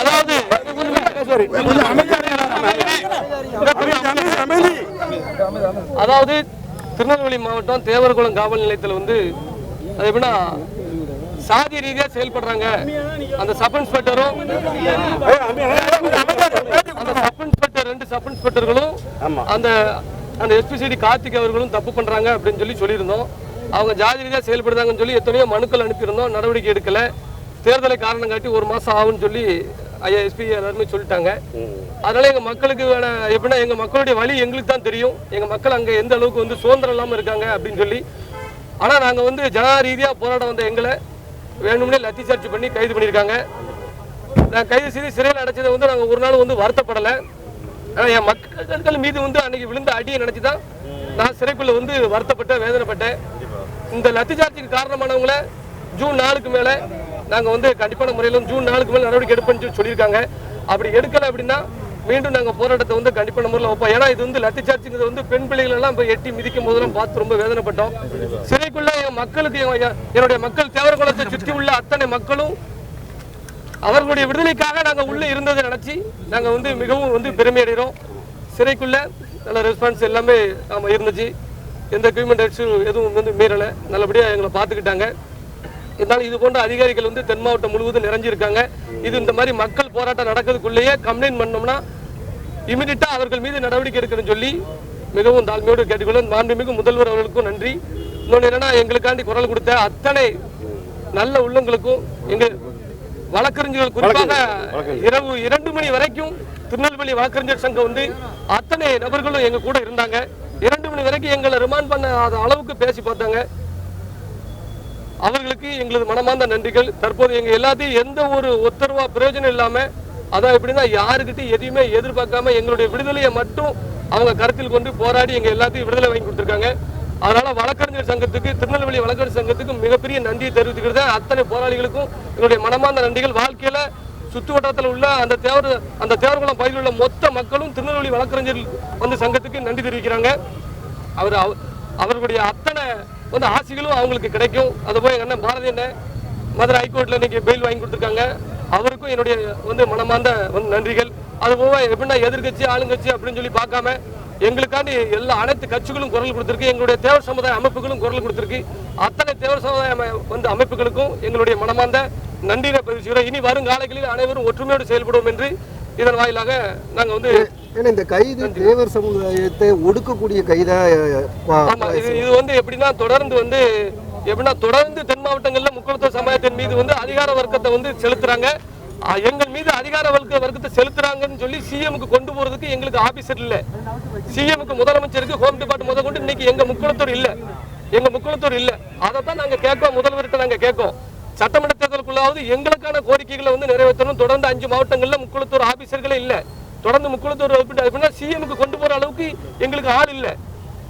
அதாவது அதாவது திருநெல்வேலி மாவட்டம் தேவர்குளம் காவல் நிலையத்தில் வந்து அது எப்படின்னா சாதி ரீதியா செயல்படுறாங்க. அந்த சப் இன்ஸ்பெக்டரும் அந்த சப் இன்ஸ்பெக்டர் ரெண்டு சப் இன்ஸ்பெக்டர்களும் அந்த அந்த எஸ்பிசிடி கார்த்திக் அவர்களும் தப்பு பண்றாங்க அப்படின்னு சொல்லி சொல்லியிருந்தோம். அவங்க ஜாதி ரீதியா செயல்படுறாங்கன்னு சொல்லி எத்தனையோ மனுக்கள் அனுப்பியிருந்தோம். நடவடிக்கை எடுக்கல. தேர்தலை காரணம் காட்டி ஒரு மாசம் ஆகும்னு சொல்லி ஐயா எஸ்பி எல்லாருமே சொல்லிட்டாங்க. அதனால எங்க மக்களுக்கு வேண எப்படின்னா எங்க மக்களுடைய வழி எங்களுக்கு தான் தெரியும். எங்க மக்கள் அங்க எந்த அளவுக்கு வந்து சுதந்திரம் இல்லாம இருக்காங்க அப்படின்னு சொல்லி. ஆனா நாங்க வந்து ஜன ரீதியா போராட வந்த எங்களை வேணும்னே லத்தி சார்ஜ் பண்ணி கைது பண்ணியிருக்காங்க. நான் கைது செய்து சிறையில் அடைச்சதை வந்து நாங்க ஒரு நாள் வந்து வருத்தப்படலை. ஆனா என் மக்கள் மீது வந்து அன்னைக்கு விழுந்த அடியை நினச்சி தான் நான் சிறைக்குள்ள வந்து வருத்தப்பட்டேன் வேதனைப்பட்டேன். இந்த லத்தி சார்ஜுக்கு காரணமானவங்கள ஜூன் நாலுக்கு மேலே நாங்கள் வந்து கண்டிப்பான முறையில் ஜூன் நாளுக்கு மேலே நடவடிக்கை எடுப்போம்னு சொல்லியிருக்காங்க. அப்படி எடுக்கலை அப்படின்னா மீண்டும் நாங்கள் போராட்டத்தை வந்து கண்டிப்பான முறையில் வைப்போம். ஏன்னா இது வந்து லத்தி சார்ஜுங்கிறது வந்து பெண் பிள்ளைகளெல்லாம் இப்போ போய் எட்டி மிதிக்கும் போதெல்லாம் பார்த்து ரொம்ப வேதனைப்பட்டோம். சிறைக்குள்ள என் மக்களுக்கு என் என்னுடைய மக்கள் தேவரகுலத்தை சுற்றி உள்ள அத்தனை மக்களும் அவர்களுடைய விடுதலைக்காக நாங்கள் உள்ளே இருந்ததை நினச்சி நாங்கள் வந்து மிகவும் வந்து பெருமை அடைகிறோம். சிறைக்குள்ள நல்ல ரெஸ்பான்ஸ் எல்லாமே நம்ம இருந்துச்சு. எந்த எக்யூப்மெண்ட் எதுவும் வந்து மீறலை. நல்லபடியாக எங்களை பார்த்துக்கிட்டாங்க. இருந்தாலும் இது போன்ற அதிகாரிகள் வந்து தென் மாவட்டம் முழுவதும் நிறைஞ்சிருக்காங்க. இது இந்த மாதிரி மக்கள் போராட்டம் நடக்கிறதுக்குள்ளேயே கம்ப்ளைண்ட் பண்ணோம்னா இமிடியட்டா அவர்கள் மீது நடவடிக்கை எடுக்கணும்னு சொல்லி மிகவும் தாழ்மையோடு கேட்டுக்கொள்ள மாண்புமிகு முதல்வர் அவர்களுக்கும் நன்றி. இன்னொன்று என்னன்னா எங்களுக்காண்டி குரல் கொடுத்த அத்தனை நல்ல உள்ளங்களுக்கும் எங்க வழக்கறிஞர்கள் குறிப்பாக இரவு இரண்டு மணி வரைக்கும் திருநெல்வேலி வழக்கறிஞர் சங்கம் வந்து அத்தனை நபர்களும் எங்க கூட இருந்தாங்க. இரண்டு மணி வரைக்கும் எங்களை ரிமாண்ட் பண்ண அளவுக்கு பேசி பார்த்தாங்க. அவர்களுக்கு எங்களது மனமார்ந்த நன்றிகள். தற்போது எங்க எல்லாத்தையும் எந்த ஒரு உத்தரவா பிரயோஜனம் இல்லாம அதான் எப்படின்னா யாருக்கிட்டையும் எதையுமே எதிர்பார்க்காம எங்களுடைய விடுதலையை மட்டும் அவங்க கருத்தில் கொண்டு போராடி எங்க எல்லாத்தையும் விடுதலை வாங்கி கொடுத்துருக்காங்க. அதனால வழக்கறிஞர் சங்கத்துக்கு திருநெல்வேலி வழக்கறிஞர் சங்கத்துக்கு மிகப்பெரிய நன்றியை தெரிவித்துக்கிறது அத்தனை போராளிகளுக்கும் எங்களுடைய மனமார்ந்த நன்றிகள். வாழ்க்கையில சுத்து வட்டாரத்தில் உள்ள அந்த தேவர் அந்த தேவர்குளம் பகுதியில் உள்ள மொத்த மக்களும் திருநெல்வேலி வழக்கறிஞர் வந்து சங்கத்துக்கு நன்றி தெரிவிக்கிறாங்க. அவர் அவ- அவர்களுடைய அத்தனை வந்து ஆசைகளும் அவங்களுக்கு கிடைக்கும். அது போய் என்ன அண்ணன் பாரதி அண்ணன் மதுரை ஹைகோர்ட்ல இன்னைக்கு பெயில் வாங்கி கொடுத்துருக்காங்க. அவருக்கும் என்னுடைய வந்து மனமார்ந்த வந்து நன்றிகள். அது போக எப்படின்னா எதிர்க்கட்சி ஆளுங்கட்சி அப்படின்னு சொல்லி பார்க்காம எங்களுக்காண்டி எல்லா அனைத்து கட்சிகளும் குரல் கொடுத்துருக்கு. எங்களுடைய தேவர் சமுதாய அமைப்புகளும் குரல் கொடுத்துருக்கு. அத்தனை தேவர் சமுதாய வந்து அமைப்புகளுக்கும் எங்களுடைய மனமார்ந்த நன்றியை பதிவு இனி வரும் காலங்களில் அனைவரும் ஒற்றுமையோடு செயல்படுவோம் என்று இதன் வாயிலாக நாங்க வந்து ஏன்னா இந்த கைது தேவர் சமுதாயத்தை ஒடுக்கக்கூடிய கைதா இது இது வந்து எப்படின்னா தொடர்ந்து வந்து எப்படின்னா தொடர்ந்து தென் மாவட்டங்கள்ல முக்குளத்தூர் சமுதாயத்தின் மீது வந்து அதிகார வர்க்கத்தை வந்து செலுத்துறாங்க. எங்கள் மீது அதிகார வர்க்க வர்க்கத்தை செலுத்துறாங்கன்னு சொல்லி சிஎம்க்கு கொண்டு போறதுக்கு எங்களுக்கு ஆபீசர் இல்ல. சிஎம்க்கு முதலமைச்சருக்கு ஹோம் டிபார்ட்மெண்ட் முத கொண்டு இன்னைக்கு எங்க முக்குளத்தூர் இல்ல. எங்க முக்குளத்தூர் இல்ல. அதை தான் நாங்க கேட்கோம் முதல்வர்கிட்ட நாங்க கேட்கோம் சட்டமன்ற அதாவது எங்களுக்கான கோரிக்கைகளை வந்து நிறைவேற்றணும். தொடர்ந்து அஞ்சு மாவட்டங்களில் முக்குளத்தூர் ஆபீசர்களே இல்லை. தொடர்ந்து முக்குளத்தூர் அப்படின்னா சிஎம்க்கு கொண்டு போகிற அளவுக்கு எங்களுக்கு ஆள் இல்லை.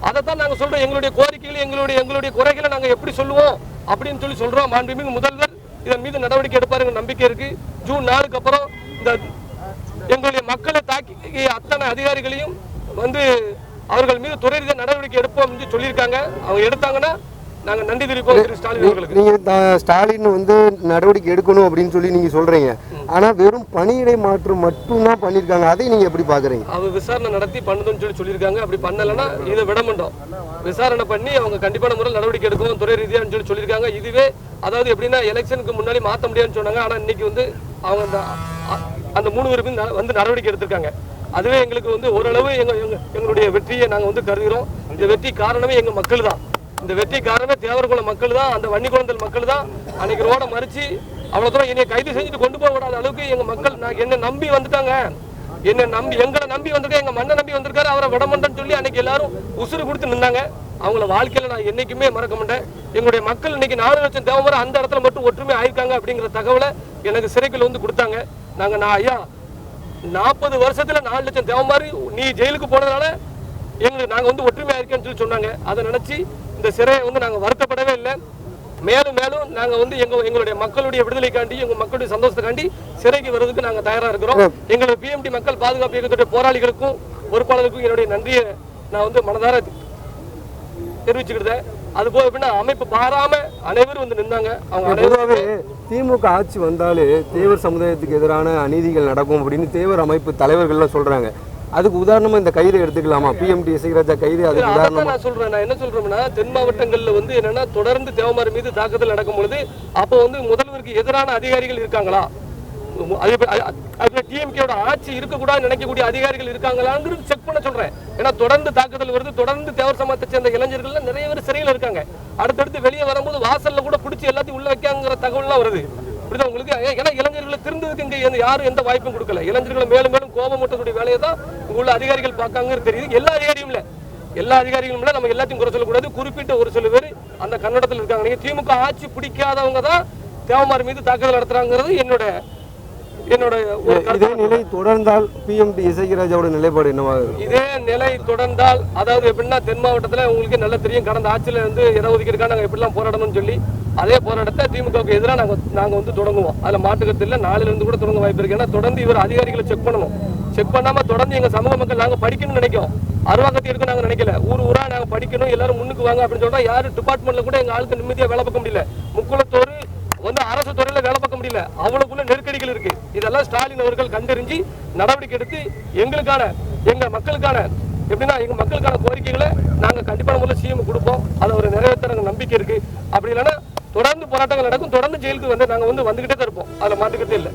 அதைத்தான் நாங்கள் சொல்கிறோம் எங்களுடைய கோரிக்கைகளை எங்களுடைய எங்களுடைய குறைகளை நாங்கள் எப்படி சொல்லுவோம் அப்படின்னு சொல்லி சொல்கிறோம் மாண்புமிகு முதல்வர் இதன் மீது நடவடிக்கை எடுப்பாருங்க நம்பிக்கை இருக்குது ஜூன் நாலுக்கு அப்புறம் இந்த எங்களுடைய மக்களை தாக்கி அத்தனை அதிகாரிகளையும் வந்து அவர்கள் மீது துறை ரீதியாக நடவடிக்கை எடுப்போம் சொல்லியிருக்காங்க. அவங்க எடுத்தாங்கன்னா நாங்க நன்றி தெரிவிப்போம் திரு ஸ்டாலின் அவர்களுக்கு. நீங்க த- ஸ்டாலின் வந்து நடவடிக்கை எடுக்கணும் அப்படின்னு சொல்லி நீங்க சொல்றீங்க. ஆனா வெறும் பணியிடை மாற்றம் மட்டும்தான் பண்ணிருக்காங்க. அதை நீங்க எப்படி பாக்குறீங்க? அவங்க விசாரணை நடத்தி பண்ணுதுன்னு சொல்லி சொல்லியிருக்காங்க. அப்படி பண்ணலைன்னா இதை விட மாட்டோம். விசாரணை பண்ணி அவங்க கண்டிப்பான முறையில் நடவடிக்கை எடுக்கும் துறை ரீதியான்னு சொல்லி சொல்லியிருக்காங்க. இதுவே அதாவது எப்படின்னா எலெக்ஷனுக்கு முன்னாடி மாற்ற முடியாதுன்னு சொன்னாங்க. ஆனால் இன்னைக்கு வந்து அவங்க அந்த அந்த மூணு ந- வந்து நடவடிக்கை எடுத்திருக்காங்க. அதுவே எங்களுக்கு வந்து ஓரளவு எங்க எங்க- எங்களுடைய வெற்றியை நாங்கள் வந்து கருதுகிறோம். இந்த வெற்றி காரணமே எங்க மக்கள் தான். இந்த வெற்றி காரணம் தேவர்குல மக்கள் தான் அந்த வன்னிக்குளந்தல் மக்கள் தான் அன்னைக்கு ரோட மறிச்சு அவ்வளவு தூரம் என்னை கைது செஞ்சுட்டு கொண்டு போக விடாத அளவுக்கு எங்க மக்கள் நான் என்ன நம்பி வந்துட்டாங்க. என்ன நம்பி எங்களை நம்பி வந்திருக்க எங்க மண்ணை நம்பி வந்திருக்காரு அவரை விடமாட்டேன்னு சொல்லி அன்னைக்கு எல்லாரும் உசுறு கொடுத்து நின்னாங்க. அவங்கள வாழ்க்கையில நான் என்னைக்குமே மறக்க மாட்டேன். எங்களுடைய மக்கள் இன்னைக்கு நாலு லட்சம் தேவமரை அந்த இடத்துல மட்டும் ஒற்றுமை ஆயிருக்காங்க அப்படிங்கிற தகவலை எனக்கு சிறைக்குள்ள வந்து கொடுத்தாங்க. நாங்க நான் ஐயா நாற்பது வருஷத்துல நாலு லட்சம் தேவமாரி நீ ஜெயிலுக்கு போனதுனால எங்களுக்கு நாங்க வந்து ஒற்றுமையா இருக்கேன்னு சொல்லி சொன்னாங்க. அதை நினைச்சு இந்த சிறையை வந்து நாங்க வருத்தப்படவே இல்லை. மேலும் மேலும் நாங்க வந்து எங்க எங்களுடைய மக்களுடைய விடுதலைக்காண்டி எங்க மக்களுடைய சந்தோஷத்துக்காண்டி சிறைக்கு வர்றதுக்கு நாங்க தயாரா இருக்கிறோம். எங்களுடைய பிஎம்டி மக்கள் பாதுகாப்பு இயக்கத்துடைய போராளிகளுக்கும் பொறுப்பாளருக்கும் என்னுடைய நன்றியை நான் வந்து மனதார தெரிவிச்சுக்கிட்டேன். அது போக எப்படின்னா அமைப்பு பாராம அனைவரும் வந்து நின்னாங்க. அவங்க திமுக ஆட்சி வந்தாலே தேவர் சமுதாயத்துக்கு எதிரான அநீதிகள் நடக்கும் அப்படின்னு தேவர் அமைப்பு தலைவர்கள்லாம் சொல்றாங்க. அதுக்கு உதாரணமா இந்த கைதை எடுத்துக்கலாமா? பிஎம்டி இசைராஜா கைது அதுக்கு உதாரணமா நான் சொல்றேன். நான் என்ன சொல்றேன்னா தென் மாவட்டங்கள்ல வந்து என்னன்னா தொடர்ந்து தேவமார் மீது தாக்குதல் நடக்கும் பொழுது அப்போ வந்து முதல்வருக்கு எதிரான அதிகாரிகள் இருக்காங்களா? டிஎம்கேவோட ஆட்சி இருக்கக்கூடாது நினைக்கக்கூடிய அதிகாரிகள் இருக்காங்களாங்கிறது செக் பண்ண சொல்றேன். ஏன்னா தொடர்ந்து தாக்குதல் வருது தொடர்ந்து தேவர் சமூகத்தை சேர்ந்த இளைஞர்கள் நிறைய பேர் சிறையில் இருக்காங்க. அடுத்தடுத்து வெளியே வரும்போது வாசல்ல கூட பிடிச்சி எல்லாத்தையும் உள்ள வைக்காங்கிற தகவல்லாம் வருது. புரியுதா உங்களுக்கு? ஏன்னா இளைஞர்களை திருந்ததுக்கு இங்கே யாரும் எந்த வாய்ப்பும் கொடுக்கல. இளைஞர்களை மேலும் மேலும் கோபம் மூட்டக்கூடிய வேலையை தான் இங்க உள்ள அதிகாரிகள் பார்க்காங்கன்னு தெரியுது. எல்லா அதிகாரியும் இல்லை எல்லா அதிகாரிகளும் இல்லை நம்ம எல்லாத்தையும் குறை சொல்லக்கூடாது. குறிப்பிட்ட ஒரு சில பேர் அந்த கன்னடத்தில் இருக்காங்க. நீங்கள் திமுக ஆட்சி பிடிக்காதவங்க தான் தேவமார் மீது தாக்குதல் நடத்துறாங்கிறது என்னோட என்னோட இதே நிலை தொடர்ந்தால் பிஎம்டி இசைராஜாவோட நிலைப்பாடு என்னவா இருக்கும்? இதே நிலை தொடர்ந்தால் அதாவது எப்படின்னா தென் மாவட்டத்துல உங்களுக்கு நல்லா தெரியும். கடந்த ஆட்சியில வந்து இடஒதுக்கீடுக்காக நாங்க எப்படிலாம் போராடணும்னு சொல்லி அதே போராட்டத்தை திமுகவுக்கு எதிராக நாங்க நாங்க வந்து தொடங்குவோம். அதுல மாட்டுக்கத்து இல்ல. நாளையில இருந்து கூட தொடங்க வாய்ப்பு இருக்கு. ஏன்னா தொடர்ந்து இவர் அதிகாரிகளை செக் பண்ணணும். செக் பண்ணாம தொடர்ந்து எங்க சமூக மக்கள் நாங்க படிக்கணும்னு நினைக்கிறோம். அருவாக்கத்தி இருக்கு நாங்க நினைக்கல. ஊர் ஊரா நாங்க படிக்கணும். எல்லாரும் முன்னுக்கு வாங்க அப்படின்னு சொல்றோம் யாரு டிபார்ட்மெண்ட்ல கூட எங்க ஆளுக்கு நிம்மதியா வேலை பார்க்க முடியல. முக்குளத்தோர் வந்து அரசு துறையில வேலை முடியல. அவ்வளவுக்குள்ள நெருக்கடிகள் இருக்கு. இதெல்லாம் ஸ்டாலின் அவர்கள் கண்டறிஞ்சு நடவடிக்கை எடுத்து எங்களுக்கான எங்க மக்களுக்கான எப்படின்னா எங்க மக்களுக்கான கோரிக்கைகளை நாங்க கண்டிப்பான முறையில் சிஎம் கொடுப்போம். அதை ஒரு நிறைவேற்ற நம்பிக்கை இருக்கு. அப்படி இல்லைன்னா தொடர்ந்து போராட்டங்கள் நடக்கும். தொடர்ந்து ஜெயிலுக்கு வந்து நாங்க வந்து வந்துகிட்டே தான் இருப்போம். அதுல மாட்டுக்கிட்டே இல்லை.